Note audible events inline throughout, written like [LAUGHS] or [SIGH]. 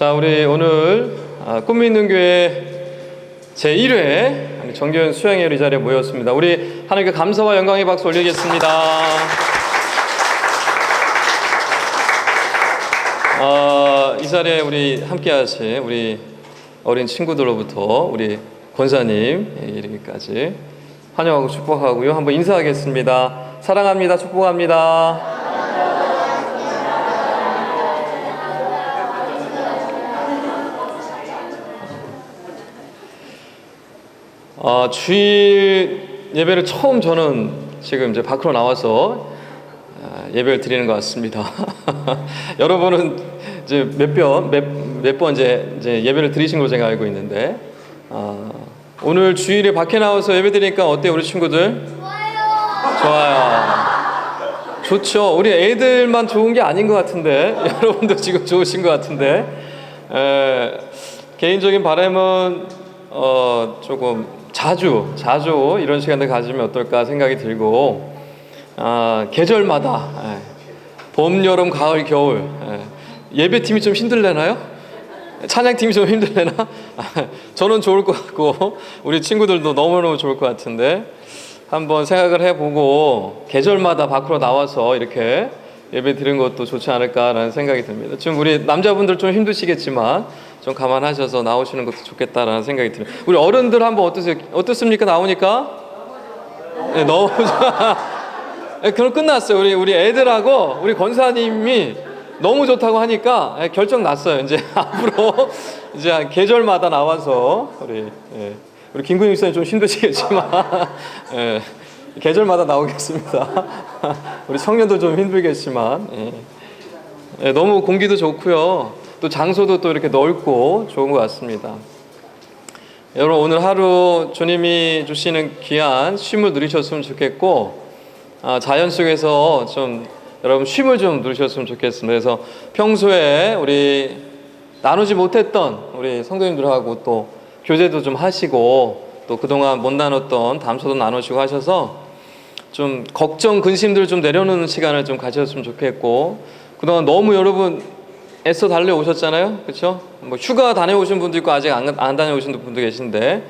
자, 우리 오늘 아, 꿈 있는 교회 제 1회 정교현 수양회 이 자리에 모였습니다. 우리 하나님께 감사와 영광의 박수 올리겠습니다. 아, 이 자리에 우리 함께 하신 우리 어린 친구들로부터 우리 권사님 이르기까지 환영하고 축복하고요. 한번 인사하겠습니다. 사랑합니다. 축복합니다. 아, 주일 예배를 처음 저는 지금 이제 밖으로 나와서 아, 예배를 드리는 것 같습니다. [LAUGHS] 여러분은 이제 몇번몇번 이제, 이제 예배를 드리신 걸로 제가 알고 있는데 아, 오늘 주일에 밖에 나와서 예배 드리니까 어때요, 우리 친구들? 좋아요. 좋죠. 우리 애들만 좋은 게 아닌 것 같은데 [LAUGHS] 여러분도 지금 좋으신 것 같은데 에, 개인적인 바람은 어, 조금 자주 자주 이런 시간을 가지면 어떨까 생각이 들고 아, 계절마다 에, 봄, 여름, 가을, 겨울 에, 예배팀이 좀 힘들려나요? 찬양팀이 좀 힘들려나? [LAUGHS] 저는 좋을 것 같고 우리 친구들도 너무너무 좋을 것 같은데 한번 생각을 해보고 계절마다 밖으로 나와서 이렇게 예배 드리는 것도 좋지 않을까라는 생각이 듭니다. 지금 우리 남자분들 좀 힘드시겠지만 좀 감안하셔서 나오시는 것도 좋겠다라는 생각이 듭니다. 우리 어른들 한번 어떠세요? 어떻습니까? 나오니까? 네, 너무. [LAUGHS] 네, 그럼 끝났어요. 우리 우리 애들하고 우리 권사님이 너무 좋다고 하니까 예, 결정 났어요. 이제 [LAUGHS] 앞으로 이제 계절마다 나와서 우리 예, 우리 김근육 선생 좀 힘드시겠지만 예, [LAUGHS] 계절마다 나오겠습니다. 우리 청년도 좀 힘들겠지만 예. 예, 너무 공기도 좋고요. 또 장소도 또 이렇게 넓고 좋은 것 같습니다. 여러분 오늘 하루 주님이 주시는 귀한 쉼을 누리셨으면 좋겠고 아, 자연 속에서 좀 여러분 쉼을 좀 누리셨으면 좋겠습니다. 그래서 평소에 우리 나누지 못했던 우리 성도님들하고 또 교제도 좀 하시고 또 그동안 못 나눴던 담소도 나누시고 하셔서 좀 걱정 근심들을 좀 내려놓는 시간을 좀 가졌으면 좋겠고 그동안 너무 여러분 애써 달려오셨잖아요. 그렇죠 뭐 휴가 다녀오신 분도 있고 아직 안, 안 다녀오신 분도 계신데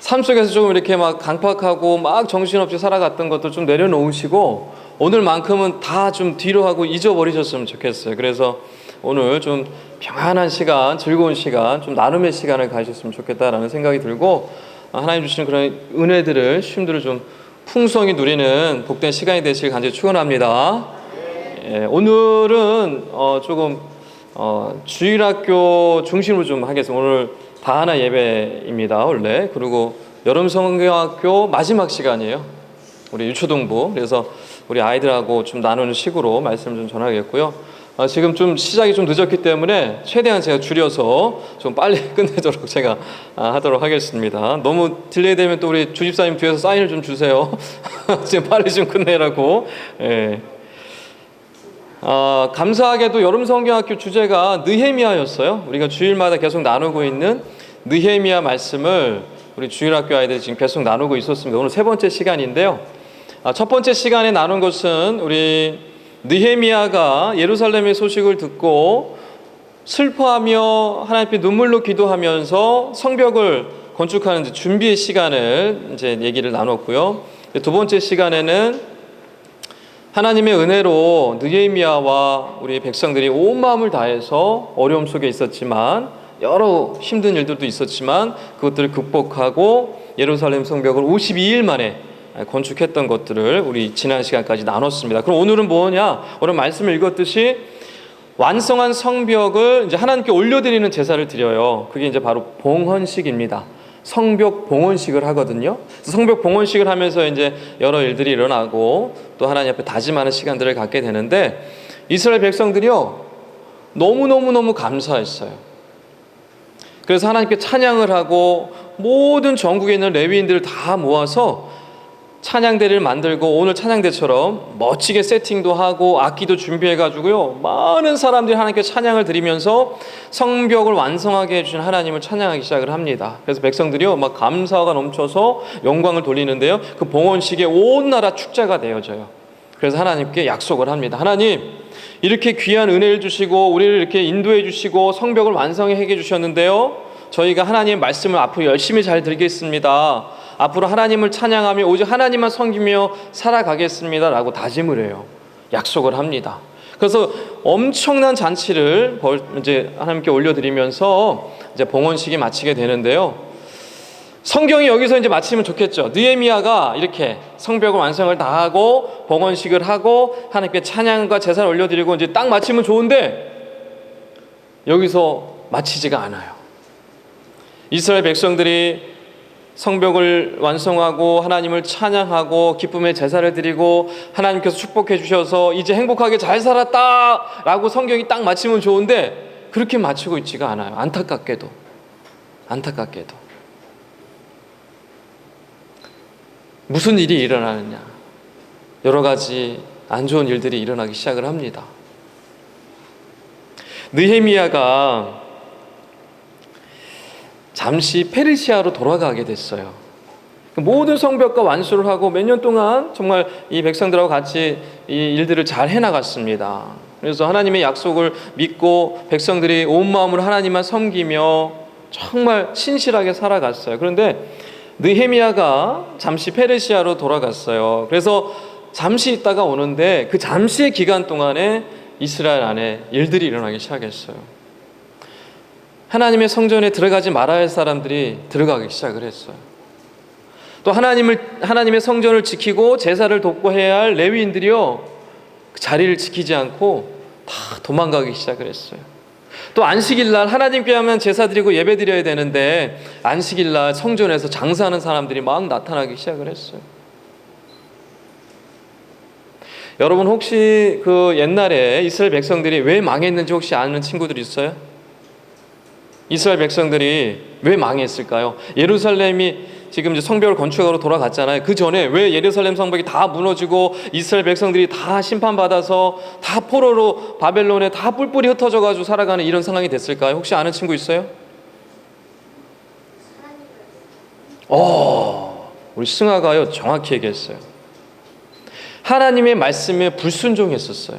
삶 속에서 조금 이렇게 막 강팍하고 막 정신없이 살아갔던 것도 좀 내려놓으시고 오늘만큼은 다 좀 뒤로 하고 잊어버리셨으면 좋겠어요. 그래서 오늘 좀 평안한 시간 즐거운 시간 좀 나눔의 시간을 가졌으면 좋겠다라는 생각이 들고 하나님 주시는 그런 은혜들을 쉼들을 좀 풍성히 누리는 복된 시간이 되시길 간절히 축원합니다. 예, 오늘은 어, 조금 어, 주일학교 중심으로 좀 하겠습니다. 오늘 다하나 예배입니다. 원래 그리고 여름 성경학교 마지막 시간이에요. 우리 유초동부 그래서 우리 아이들하고 좀 나누는 식으로 말씀 좀 전하겠고요. 어, 지금 좀 시작이 좀 늦었기 때문에 최대한 제가 줄여서 좀 빨리 [LAUGHS] 끝내도록 제가 아, 하도록 하겠습니다. 너무 딜레이 되면 또 우리 주집사님 뒤에서 사인을 좀 주세요. [LAUGHS] 지금 빨리 좀 끝내라고. 예. 어, 감사하게도 여름 성경학교 주제가 느헤미야였어요. 우리가 주일마다 계속 나누고 있는 느헤미야 말씀을 우리 주일학교 아이들이 지금 계속 나누고 있었습니다. 오늘 세 번째 시간인데요. 아, 첫 번째 시간에 나눈 것은 우리 느헤미야가 예루살렘의 소식을 듣고 슬퍼하며 하나님 앞에 눈물로 기도하면서 성벽을 건축하는 준비의 시간을 이제 얘기를 나눴고요. 두 번째 시간에는 하나님의 은혜로 느헤미야와 우리 백성들이 온 마음을 다해서 어려움 속에 있었지만 여러 힘든 일들도 있었지만 그것들을 극복하고 예루살렘 성벽을 52일 만에 건축했던 것들을 우리 지난 시간까지 나눴습니다. 그럼 오늘은 뭐냐? 오늘 말씀을 읽었듯이 완성한 성벽을 이제 하나님께 올려드리는 제사를 드려요. 그게 이제 바로 봉헌식입니다. 성벽 봉헌식을 하거든요. 성벽 봉헌식을 하면서 이제 여러 일들이 일어나고 또 하나님 앞에 다짐하는 시간들을 갖게 되는데 이스라엘 백성들이요 너무 너무 너무 감사했어요. 그래서 하나님께 찬양을 하고 모든 전국에 있는 레위인들을 다 모아서 찬양대를 만들고 오늘 찬양대처럼 멋지게 세팅도 하고 악기도 준비해 가지고요 많은 사람들이 하나님께 찬양을 드리면서 성벽을 완성하게 해주신 하나님을 찬양하기 시작을 합니다. 그래서 백성들이요 막 감사가 넘쳐서 영광을 돌리는데요 그 봉헌식에 온 나라 축제가 되어져요. 그래서 하나님께 약속을 합니다. 하나님 이렇게 귀한 은혜를 주시고 우리를 이렇게 인도해 주시고 성벽을 완성해 해 주셨는데요. 저희가 하나님의 말씀을 앞으로 열심히 잘 들겠습니다. 앞으로 하나님을 찬양하며 오직 하나님만 섬기며 살아가겠습니다라고 다짐을 해요. 약속을 합니다. 그래서 엄청난 잔치를 벌- 이제 하나님께 올려드리면서 이제 봉헌식이 마치게 되는데요. 성경이 여기서 이제 마치면 좋겠죠. 느헤미야가 이렇게 성벽을 완성을 다 하고 봉헌식을 하고 하나님께 찬양과 제사를 올려드리고 이제 딱 마치면 좋은데 여기서 마치지가 않아요. 이스라엘 백성들이 성벽을 완성하고 하나님을 찬양하고 기쁨의 제사를 드리고 하나님께서 축복해 주셔서 이제 행복하게 잘 살았다 라고 성경이 딱 마치면 좋은데 그렇게 마치고 있지가 않아요. 안타깝게도 안타깝게도 무슨 일이 일어나느냐 여러 가지 안 좋은 일들이 일어나기 시작을 합니다. 느헤미야가 잠시 페르시아로 돌아가게 됐어요. 모든 성벽과 완수를 하고 몇 년 동안 정말 이 백성들하고 같이 이 일들을 잘 해나갔습니다. 그래서 하나님의 약속을 믿고 백성들이 온 마음으로 하나님만 섬기며 정말 신실하게 살아갔어요. 그런데 느헤미야가 잠시 페르시아로 돌아갔어요. 그래서 잠시 있다가 오는데 그 잠시의 기간 동안에 이스라엘 안에 일들이 일어나기 시작했어요. 하나님의 성전에 들어가지 말아야 할 사람들이 들어가기 시작을 했어요. 또 하나님을 하나님의 성전을 지키고 제사를 돕고 해야 할 레위인들이요 그 자리를 지키지 않고 다 도망가기 시작을 했어요. 또 안식일 날 하나님께 하면 제사 드리고 예배 드려야 되는데 안식일 날 성전에서 장사하는 사람들이 막 나타나기 시작을 했어요. 여러분 혹시 그 옛날에 이스라엘 백성들이 왜 망했는지 혹시 아는 친구들 있어요? 이스라엘 백성들이 왜 망했을까요? 예루살렘이 지금 이제 성벽을 건축하러 돌아갔잖아요. 그 전에 왜 예루살렘 성벽이 다 무너지고 이스라엘 백성들이 다 심판받아서 다 포로로 바벨론에 다 뿔뿔이 흩어져 가지고 살아가는 이런 상황이 됐을까요? 혹시 아는 친구 있어요? 어, 우리 승아가요 정확히 얘기했어요. 하나님의 말씀에 불순종했었어요.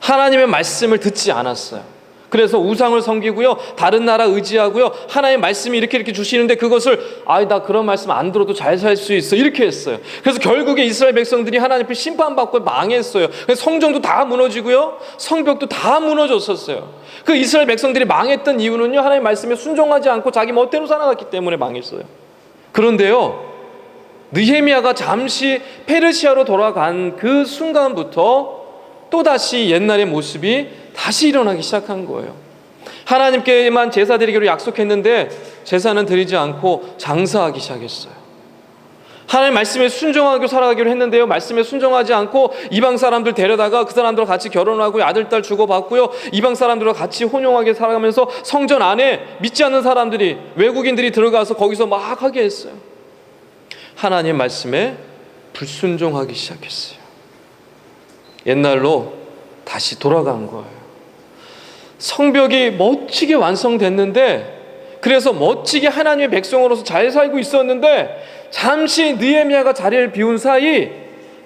하나님의 말씀을 듣지 않았어요. 그래서 우상을 섬기고요. 다른 나라 의지하고요. 하나님의 말씀이 이렇게 이렇게 주시는데 그것을 아이 나 그런 말씀 안 들어도 잘 살 수 있어. 이렇게 했어요. 그래서 결국에 이스라엘 백성들이 하나님 앞에 심판받고 망했어요. 성전도 다 무너지고요. 성벽도 다 무너졌었어요. 그 이스라엘 백성들이 망했던 이유는요. 하나님의 말씀에 순종하지 않고 자기 멋대로 살아갔기 때문에 망했어요. 그런데요. 느헤미야가 잠시 페르시아로 돌아간 그 순간부터 또다시 옛날의 모습이 다시 일어나기 시작한 거예요. 하나님께만 제사 드리기로 약속했는데 제사는 드리지 않고 장사하기 시작했어요. 하나님 말씀에 순종하고 살아가기로 했는데요. 말씀에 순종하지 않고 이방 사람들 데려다가 그 사람들과 같이 결혼하고 아들, 딸 주고받고요. 이방 사람들과 같이 혼용하게 살아가면서 성전 안에 믿지 않는 사람들이 외국인들이 들어가서 거기서 막 하게 했어요. 하나님 말씀에 불순종하기 시작했어요. 옛날로 다시 돌아간 거예요. 성벽이 멋지게 완성됐는데 그래서 멋지게 하나님의 백성으로서 잘 살고 있었는데 잠시 느헤미야가 자리를 비운 사이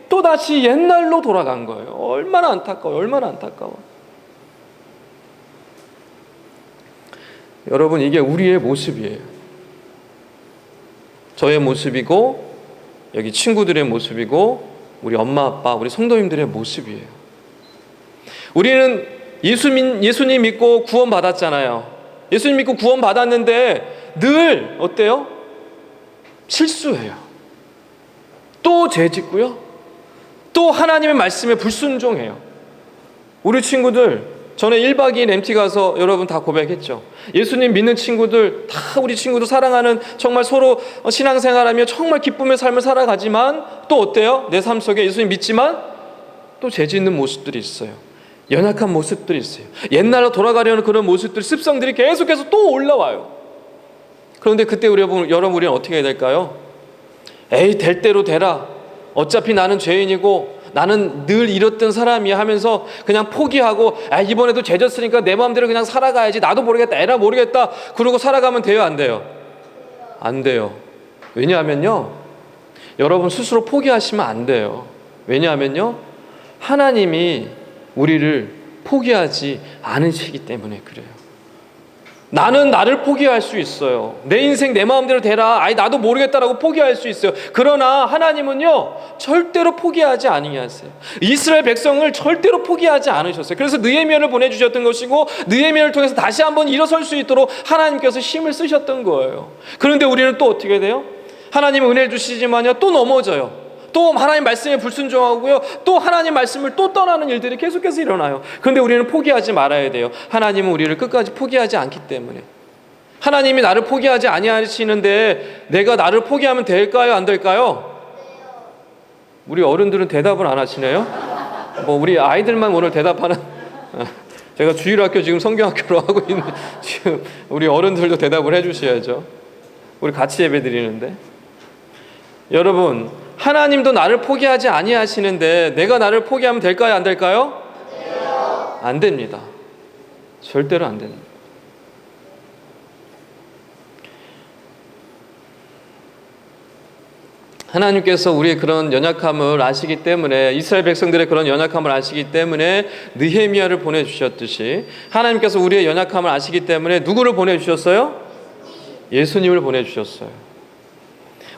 또 다시 옛날로 돌아간 거예요. 얼마나 안타까워, 얼마나 안타까워. 여러분 이게 우리의 모습이에요. 저의 모습이고 여기 친구들의 모습이고 우리 엄마 아빠 우리 성도님들의 모습이에요. 우리는 예수님 예수님 믿고 구원 받았잖아요. 예수님 믿고 구원 받았는데 늘 어때요? 실수해요. 또 죄 짓고요. 또 하나님의 말씀에 불순종해요. 우리 친구들 전에 1박 2일 MT 가서 여러분 다 고백했죠. 예수님 믿는 친구들 다 우리 친구들 사랑하는 정말 서로 신앙생활하며 정말 기쁨의 삶을 살아가지만 또 어때요? 내 삶 속에 예수님 믿지만 또 죄 짓는 모습들이 있어요. 연약한 모습들이 있어요. 옛날로 돌아가려는 그런 모습들, 습성들이 계속해서 또 올라와요. 그런데 그때 우리 여러분, 우리는 어떻게 해야 될까요? 에이 될 대로 되라. 어차피 나는 죄인이고 나는 늘 이렇던 사람이야 하면서 그냥 포기하고 아 이번에도 죄졌으니까 내 마음대로 그냥 살아가야지 나도 모르겠다 에라 모르겠다 그러고 살아가면 돼요 안 돼요? 안 돼요. 왜냐하면요 여러분 스스로 포기하시면 안 돼요. 왜냐하면요 하나님이 우리를 포기하지 않으시기 때문에 그래요. 나는 나를 포기할 수 있어요. 내 인생 내 마음대로 되라. 아이 나도 모르겠다라고 포기할 수 있어요. 그러나 하나님은요 절대로 포기하지 아니하세요. 이스라엘 백성을 절대로 포기하지 않으셨어요. 그래서 느헤미야를 보내주셨던 것이고 느헤미야를 통해서 다시 한번 일어설 수 있도록 하나님께서 힘을 쓰셨던 거예요. 그런데 우리는 또 어떻게 돼요? 하나님은 은혜를 주시지만요 또 넘어져요. 또 하나님 말씀에 불순종하고요. 또 하나님 말씀을 또 떠나는 일들이 계속해서 일어나요. 그런데 우리는 포기하지 말아야 돼요. 하나님은 우리를 끝까지 포기하지 않기 때문에. 하나님이 나를 포기하지 아니하시는데 내가 나를 포기하면 될까요? 안 될까요? 우리 어른들은 대답을 안 하시네요. 뭐 우리 아이들만 오늘 대답하는 제가 주일학교 지금 성경학교로 하고 있는 [LAUGHS] 지금 우리 어른들도 대답을 해 주셔야죠. 우리 같이 예배 드리는데. 여러분, 하나님도 나를 포기하지 아니하시는데 내가 나를 포기하면 될까요? 안 될까요? 안 됩니다. 절대로 안 됩니다. 하나님께서 우리의 그런 연약함을 아시기 때문에 이스라엘 백성들의 그런 연약함을 아시기 때문에 느헤미야를 보내 주셨듯이 하나님께서 우리의 연약함을 아시기 때문에 누구를 보내 주셨어요? 예수님을 보내 주셨어요.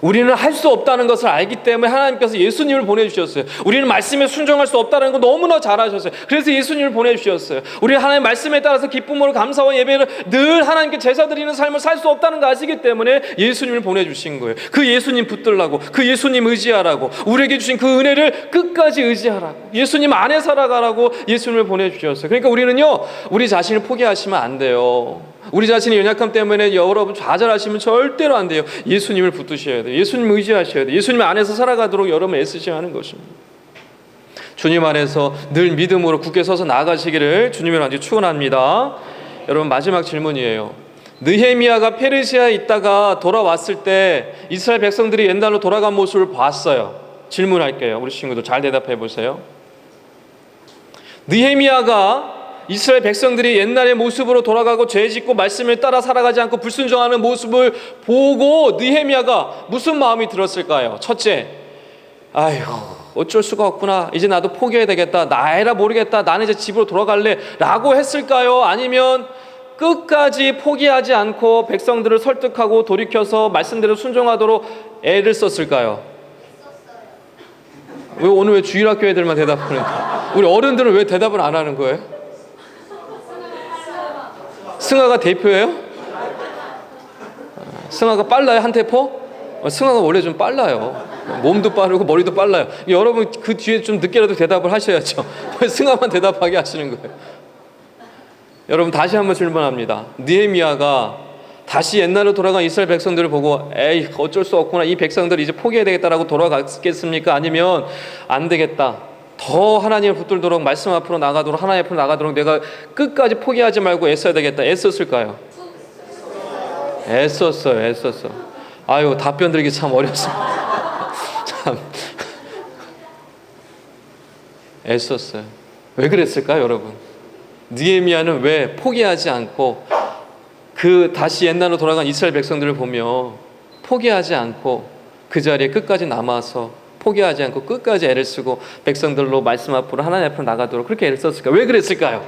우리는 할 수 없다는 것을 알기 때문에 하나님께서 예수님을 보내주셨어요. 우리는 말씀에 순종할 수 없다는 거 너무나 잘 아셨어요. 그래서 예수님을 보내주셨어요. 우리 하나님 말씀에 따라서 기쁨으로 감사와 예배를 늘 하나님께 제사 드리는 삶을 살 수 없다는 거 아시기 때문에 예수님을 보내주신 거예요. 그 예수님 붙들라고, 그 예수님 의지하라고, 우리에게 주신 그 은혜를 끝까지 의지하라고, 예수님 안에 살아가라고 예수님을 보내주셨어요. 그러니까 우리는요, 우리 자신을 포기하시면 안 돼요. 우리 자신의 연약함 때문에 여러분 좌절하시면 절대로 안 돼요. 예수님을 붙드셔야 돼요. 예수님 의지하셔야 돼요. 예수님 안에서 살아가도록 여러분 애쓰셔야 하는 것입니다. 주님 안에서 늘 믿음으로 굳게 서서 나아가시기를 주님의 안에 축원합니다. 여러분 마지막 질문이에요. 느헤미야가 페르시아에 있다가 돌아왔을 때 이스라엘 백성들이 옛날로 돌아간 모습을 봤어요. 질문할게요. 우리 친구들 잘 대답해 보세요. 느헤미야가 이스라엘 백성들이 옛날의 모습으로 돌아가고 죄 짓고 말씀을 따라 살아가지 않고 불순종하는 모습을 보고 느헤미야가 무슨 마음이 들었을까요? 첫째, 아휴 어쩔 수가 없구나. 이제 나도 포기해야 되겠다. 나이라 모르겠다. 나는 이제 집으로 돌아갈래. 라고 했을까요? 아니면 끝까지 포기하지 않고 백성들을 설득하고 돌이켜서 말씀대로 순종하도록 애를 썼을까요? 왜 오늘 왜 주일학교 애들만 대답하는 거예요? 우리 어른들은 왜 대답을 안 하는 거예요? 승아가 대표예요? 승아가 빨라요 한 테포? 어, 승아가 원래 좀 빨라요. 몸도 빠르고 머리도 빨라요. 여러분 그 뒤에 좀 늦게라도 대답을 하셔야죠. 왜 [LAUGHS] 승아만 대답하게 하시는 거예요? 여러분 다시 한번 질문합니다. 느헤미야가 다시 옛날로 돌아간 이스라엘 백성들을 보고 에이 어쩔 수 없구나 이 백성들 이제 포기해야 되겠다라고 돌아갔겠습니까? 아니면 안 되겠다. 더 하나님을 붙들도록 말씀 앞으로 나가도록 하나님 앞으로 나가도록 내가 끝까지 포기하지 말고 애써야 되겠다. 애썼을까요? 애썼어요. 애썼어. 아유 답변 드리기 참 어렵습니다. [LAUGHS] 참 애썼어요. 왜 그랬을까요, 여러분? 느헤미야는 왜 포기하지 않고 그 다시 옛날로 돌아간 이스라엘 백성들을 보며 포기하지 않고 그 자리에 끝까지 남아서 포기하지 않고 끝까지 애를 쓰고 백성들로 말씀 앞으로 하나님 앞으로 나가도록 그렇게 애를 썼을까? 왜 그랬을까요?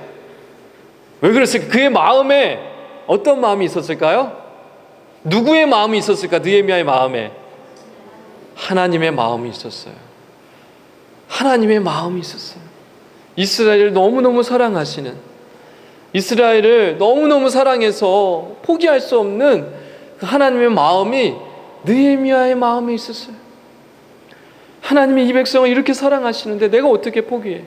왜 그랬을까? 그의 마음에 어떤 마음이 있었을까요? 누구의 마음이 있었을까? 느헤미야의 마음에 하나님의 마음이 있었어요. 하나님의 마음이 있었어요. 이스라엘을 너무너무 사랑하시는 이스라엘을 너무너무 사랑해서 포기할 수 없는 그 하나님의 마음이 느헤미야의 마음에 있었어요. 하나님이 이 백성을 이렇게 사랑하시는데 내가 어떻게 포기해?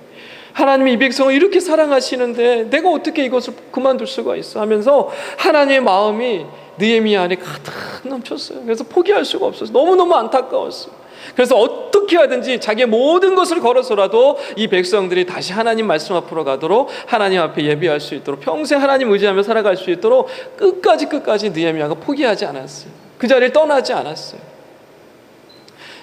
하나님이 이 백성을 이렇게 사랑하시는데 내가 어떻게 이것을 그만둘 수가 있어? 하면서 하나님의 마음이 느헤미야 안에 가득 넘쳤어요. 그래서 포기할 수가 없었어요. 너무너무 안타까웠어요. 그래서 어떻게 하든지 자기의 모든 것을 걸어서라도 이 백성들이 다시 하나님 말씀 앞으로 가도록 하나님 앞에 예비할 수 있도록 평생 하나님 의지하며 살아갈 수 있도록 끝까지 끝까지 느헤미야가 포기하지 않았어요. 그 자리를 떠나지 않았어요.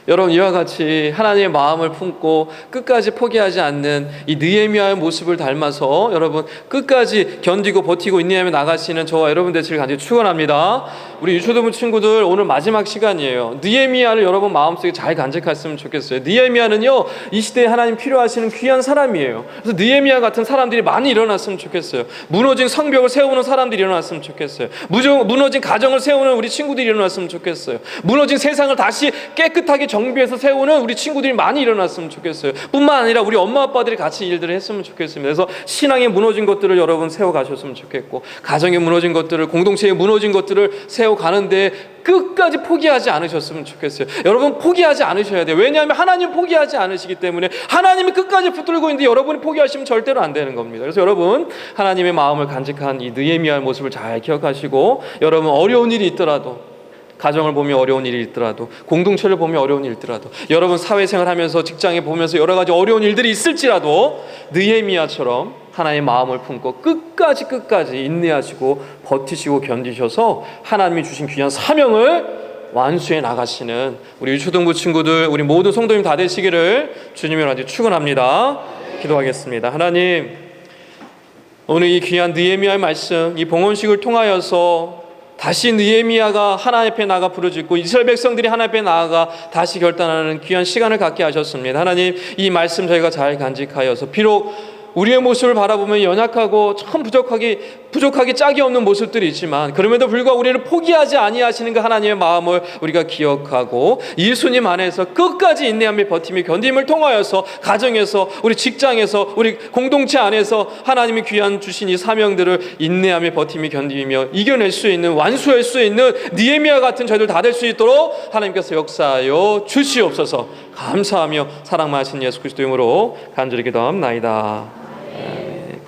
여러분 이와 같이 하나님의 마음을 품고 끝까지 포기하지 않는 이 느헤미야의 모습을 닮아서 여러분 끝까지 견디고 버티고 인내하며 나가시는 저와 여러분 되시길 간절히 축원합니다. 우리 유초등부 친구들 오늘 마지막 시간이에요. 느헤미야를 여러분 마음속에 잘 간직했으면 좋겠어요. 느헤미야는요 이 시대에 하나님 필요하시는 귀한 사람이에요. 그래서 느헤미야 같은 사람들이 많이 일어났으면 좋겠어요. 무너진 성벽을 세우는 사람들이 일어났으면 좋겠어요. 무너진 가정을 세우는 우리 친구들이 일어났으면 좋겠어요. 무너진 세상을 다시 깨끗하게 정비해서 세우는 우리 친구들이 많이 일어났으면 좋겠어요. 뿐만 아니라 우리 엄마 아빠들이 같이 일들을 했으면 좋겠습니다. 그래서 신앙에 무너진 것들을 여러분 세워 가셨으면 좋겠고 가정에 무너진 것들을 공동체에 무너진 것들을 세워 가는데 끝까지 포기하지 않으셨으면 좋겠어요. 여러분 포기하지 않으셔야 돼요. 왜냐하면 하나님 포기하지 않으시기 때문에 하나님이 끝까지 붙들고 있는데 여러분이 포기하시면 절대로 안 되는 겁니다. 그래서 여러분 하나님의 마음을 간직한 이 느헤미야의 모습을 잘 기억하시고 여러분 어려운 일이 있더라도 가정을 보며 어려운 일이 있더라도 공동체를 보며 어려운 일이 있더라도 여러분 사회생활 하면서 직장에 보면서 여러 가지 어려운 일들이 있을지라도 느헤미야처럼 하나님의 마음을 품고 끝까지 끝까지 인내하시고 버티시고 견디셔서 하나님이 주신 귀한 사명을 완수해 나가시는 우리 유초등부 친구들 우리 모든 성도님 다 되시기를 주님의 아주 축원합니다. 기도하겠습니다. 하나님 오늘 이 귀한 느헤미야의 말씀, 이 봉헌식을 통하여서 다시 느헤미야가 하나님 앞에 나가 부르짖고 이스라엘 백성들이 하나님 앞에 나아가 다시 결단하는 귀한 시간을 갖게 하셨습니다. 하나님 이 말씀 저희가 잘 간직하여서 비록 우리의 모습을 바라보면 연약하고 참 부족하기 부족하기 짝이 없는 모습들이 있지만 그럼에도 불구하고 우리를 포기하지 아니하시는 그 하나님의 마음을 우리가 기억하고 예수님 안에서 끝까지 인내함에 버티며 견딤을 통하여서 가정에서 우리 직장에서 우리 공동체 안에서 하나님이 귀한 주신 이 사명들을 인내함에 버티며 견디며 이겨낼 수 있는 완수할 수 있는 니에미아 같은 저희들 다 될 수 있도록 하나님께서 역사하여 주시옵소서 감사하며 사랑 마신 예수 그리스도 이름으로 간절히 기도합나이다.